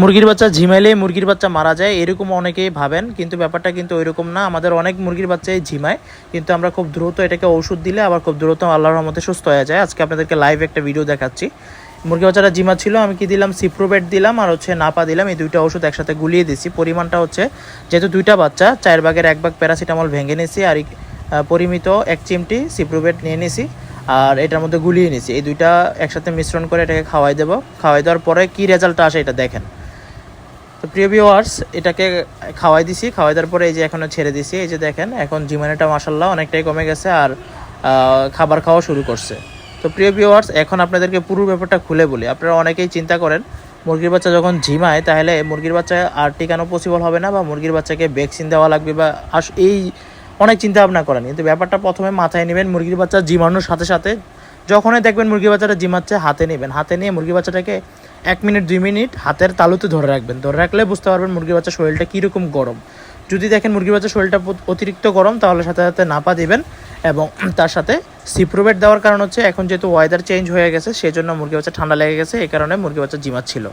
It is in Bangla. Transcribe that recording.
মুরগির বাচ্চা ঝিমাইলে মুরগির বাচ্চা মারা যায়, এরকম অনেকেই ভাবেন, কিন্তু ব্যাপারটা কিন্তু ওইরকম না। আমাদের অনেক মুরগির বাচ্চাই ঝিমায়, কিন্তু আমরা খুব দ্রুত এটাকে ওষুধ দিলে আবার খুব দ্রুত আল্লাহর রহমতে সুস্থ হয়ে যায়। আজকে আপনাদেরকে লাইভ একটা ভিডিও দেখাচ্ছি। মুরগি বাচ্চাটা জিমা ছিল, আমি কি দিলাম? সিপ্রোবেট দিলাম আর হচ্ছে নাপা দিলাম। এই দুইটা ওষুধ একসাথে গুলিয়ে দিছি। পরিমাণটা হচ্ছে, যেহেতু দুইটা বাচ্চা, চার ভাগের এক ভাগ প্যারাসিটামল ভেঙে নিয়েছি আর পরিমিত এক চিমটি সিপ্রোবেট নিয়ে নিয়েছি আর এটার মধ্যে গুলিয়ে নিয়েছি এই দুইটা একসাথে মিশ্রণ করে এটাকে খাওয়াই দেবো। খাওয়াই দেওয়ার পরে কী রেজাল্টটা আসে এটা দেখেন। তো প্রিয় ভিউয়ার্স এটাকে খাওয়াই দিছি, খাওয়াই দেওয়ার পরে এই যে এখনও ছেড়ে দিছি। এই যে দেখেন, এখন জিমানেটা মাসাল্লাহ অনেকটাই কমে গেছে আর খাবার খাওয়া শুরু করছে। তো প্রিয় ভিউয়ার্স এখন আপনাদেরকে পুরো ব্যাপারটা খুলে বলি। আপনারা অনেকেই চিন্তা করেন, মুরগির বাচ্চা যখন ঝিমায়, তাহলে মুরগির বাচ্চা আর টিকানো পসিবল হবে না বা মুরগির বাচ্চাকে ভ্যাকসিন দেওয়া লাগবে বা আস- এই অনেক চিন্তা ভাবনা করেন কিন্তু ব্যাপারটা প্রথমে মাথায় নেবেন, মুরগির বাচ্চা জিমানোর সাথে সাথে যখনই দেখবেন মুরগির বাচ্চাটা জিমাচ্ছে হাতে নেবেন। হাতে নিয়ে মুরগির বাচ্চাটাকে এক মিনিট, দুই মিনিট হাতের তালুতে ধরে রাখবেন। ধরে রাখলে বুঝতে পারবেন মুরগির বাচ্চার শরীরটা কীরকম গরম। যদি দেখেন মুরগির বাচ্চার শরীরটা অতিরিক্ত গরম, তাহলে সাথে সাথে নাপা দেবেন এবং তার সাথে সিপ্রোভেট দেওয়ার কারণ হচ্ছে, এখন যেহেতু ওয়েদার চেঞ্জ হয়ে গেছে সেই জন্য মুরগি বাচ্চা ঠান্ডা লেগে গেছে এই কারণে মুরগি বাচ্চা জিমাচ্ছিল।